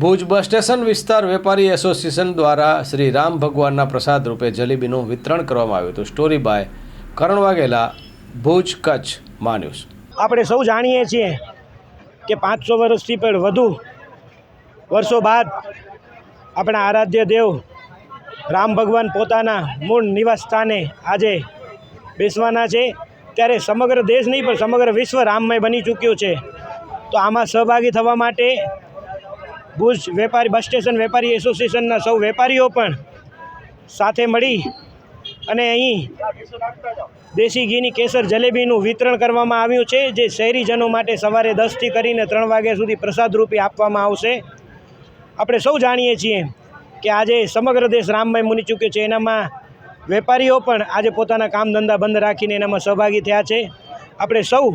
Bhuj bus station વિસ્તાર વેપારી association દ્વારા શ્રી રામ ભગવાનના પ્રસાદ રૂપે જલેબીનું વિતરણ કરવામાં આવ્યું હતું. સ્ટોરી બાય કરણ વાઘેલા, ભુજ કચ્છ, મા આપણે સૌ જાણીએ છીએ કે પાંચસો વર્ષથી પણ વધુ વર્ષો બાદ આપણા આરાધ્ય દેવ રામ ભગવાન પોતાના મૂળ નિવાસ સ્થાને આજે બેસવાના છે. ત્યારે સમગ્ર દેશ નહીં, પણ સમગ્ર વિશ્વ રામમય બની ચૂક્યું છે. તો આમાં સહભાગી થવા માટે ભુજ વેપારી, બસ સ્ટેશન વેપારી એસોસિએશનના સૌ વેપારીઓ પણ સાથે મળી અને અહીં દેશી ઘીની કેસર જલેબીનું વિતરણ કરવામાં આવ્યું છે, જે શહેરીજનો માટે સવારે દસથી કરીને ત્રણ વાગ્યા સુધી પ્રસાદ રૂપે આપવામાં આવશે. આપણે સૌ જાણીએ છીએ કે આજે સમગ્ર દેશ રામમય મુની ચૂક્યો છે. એનામાં વેપારીઓ પણ આજે પોતાના કામ ધંધા બંધ રાખીને એનામાં સહભાગી થયા છે. આપણે સૌ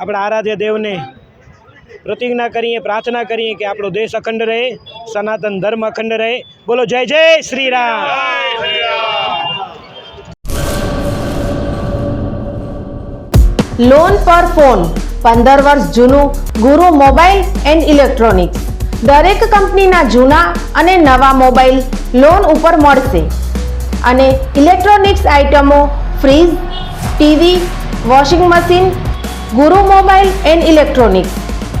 આપણા આરાધ્ય દેવને પ્રતિજ્ઞા કરીએ, પ્રાર્થના કરીએ કે આપણો દેશ અખંડ રહે, સનાતન ધર્મ અખંડ રહે. બોલો જય જય શ્રી રામ. લોન પર ફોન પંદર વર્ષ જૂનું, ગુરુ મોબાઈલ એન્ડ ઇલેક્ટ્રોનિક્સ. દરેક કંપનીના જૂના અને નવા મોબાઈલ લોન ઉપર મળશે. અને ઇલેક્ટ્રોનિક્સ આઇટમો fridge, TV, washing machine, Guru mobile and electronics.